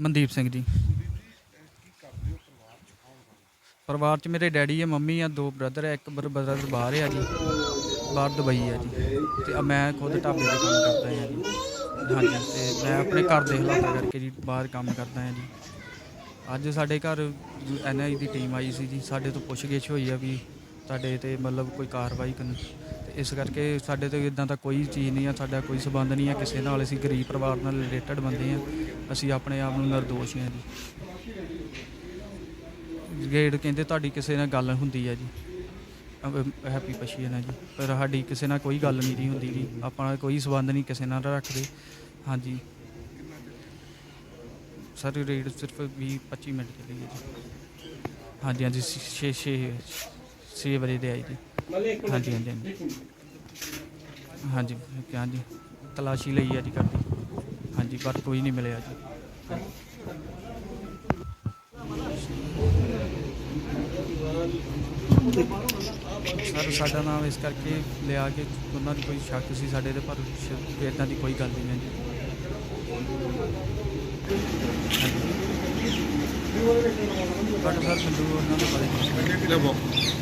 ਮਨਦੀਪ ਸਿੰਘ ਜੀ। ਪਰਿਵਾਰ ਚ ਮੇਰੇ ਡੈਡੀ ਹੈ ਮੰਮੀ ਆ, ਦੋ ਬ੍ਰਦਰ ਹੈ ਇੱਕ ਬ੍ਰਦਰ ਬਾਹਰ ਹੈ ਜੀ, ਬਾਹਰ ਦੁਬਈ ਹੈ ਜੀ। ਤੇ ਮੈਂ ਖੁਦ ਢਾਬੇ ਤੇ ਕੰਮ ਕਰਦਾ ਹਾਂ ਜੀ। ਹਾਂਜੀ, ਤੇ ਮੈਂ ਆਪਣੇ ਘਰ ਦੇ ਹਾਲਾਤਾਂ ਕਰਕੇ ਜੀ ਬਾਹਰ ਕੰਮ ਕਰਦਾ ਹਾਂ ਜੀ। ਅੱਜ ਸਾਡੇ ਘਰ ਐਨਆਈ ਦੀ ਟੀਮ ਆਈ ਸੀ ਜੀ, ਸਾਡੇ ਤੋਂ ਪੁੱਛਗਿੱਛ ਹੋਈ ਆ ਵੀ ਸਾਡੇ ਤੇ ਮਤਲਬ ਕੋਈ ਕਾਰਵਾਈ ਕਰਨ। ਤੇ ਇਸ ਕਰਕੇ ਸਾਡੇ ਤੇ ਇਦਾਂ ਦਾ ਕੋਈ ਚੀਜ਼ ਨਹੀਂ ਆ, ਸਾਡਾ ਕੋਈ ਸਬੰਧ ਨਹੀਂ ਆ, ਕਿਸੇ ਨਾਲ ਅਸੀਂ ਗਰੀਬ ਪਰਿਵਾਰ ਨਾਲ ਰਿਲੇਟਡ ਬੰਦੇ ਆ। ਅਸੀਂ ਆਪਣੇ ਆਪ ਨੂੰ ਨਿਰਦੋਸ਼ ਹਾਂ ਜੀ। ਗੇੜ ਕਹਿੰਦੇ ਤੁਹਾਡੀ ਕਿਸੇ ਨਾਲ ਗੱਲ ਹੁੰਦੀ ਆ ਜੀ। ਹੈਪੀ ਪਸ਼ੀ ਹੈ ਨਾ ਜੀ। ਪਰ ਸਾਡੀ ਕਿਸੇ ਨਾਲ ਕੋਈ ਗੱਲ ਨਹੀਂ ਜੀ ਹੁੰਦੀ ਜੀ। ਆਪਾਂ ਕੋਈ ਸਬੰਧ ਨਹੀਂ ਕਿਸੇ ਨਾਲ ਰੱਖਦੇ। ਹਾਂਜੀ। ਸਰ ਰੇਡ ਸਿਰਫ 20 25 ਮਿੰਟ ਚੱਲੀ ਹੈ ਜੀ। ਹਾਂਜੀ ਹਾਂਜੀ। 6 6 6 ਵਜੇ ਦੇ ਆਈ ਜੀ। ਹਾਂਜੀ ਹਾਂਜੀ ਹਾਂਜੀ। ਹਾਂਜੀ ਹਾਂਜੀ। ਤਲਾਸ਼ੀ ਲਈ ਹੈ ਜੀ ਕਰਦੀ ਹਾਂਜੀ, ਪਰ ਕੋਈ ਨਹੀਂ ਮਿਲਿਆ ਜੀ। ਸਰ, ਸਾਡਾ ਨਾਮ ਇਸ ਕਰਕੇ ਲਿਆ ਕੇ ਉਹਨਾਂ ਦੀ ਕੋਈ ਸ਼ੱਕ ਸੀ ਸਾਡੇ ਤੇ, ਪਰ ਇਦਾਂ ਦੀ ਕੋਈ ਗੱਲ ਨਹੀਂ ਹੈ ਜੀ। ਬਟ ਸਰ ਮੈਨੂੰ ਉਹਨਾਂ ਦਾ ਪਤਾ ਨਹੀਂ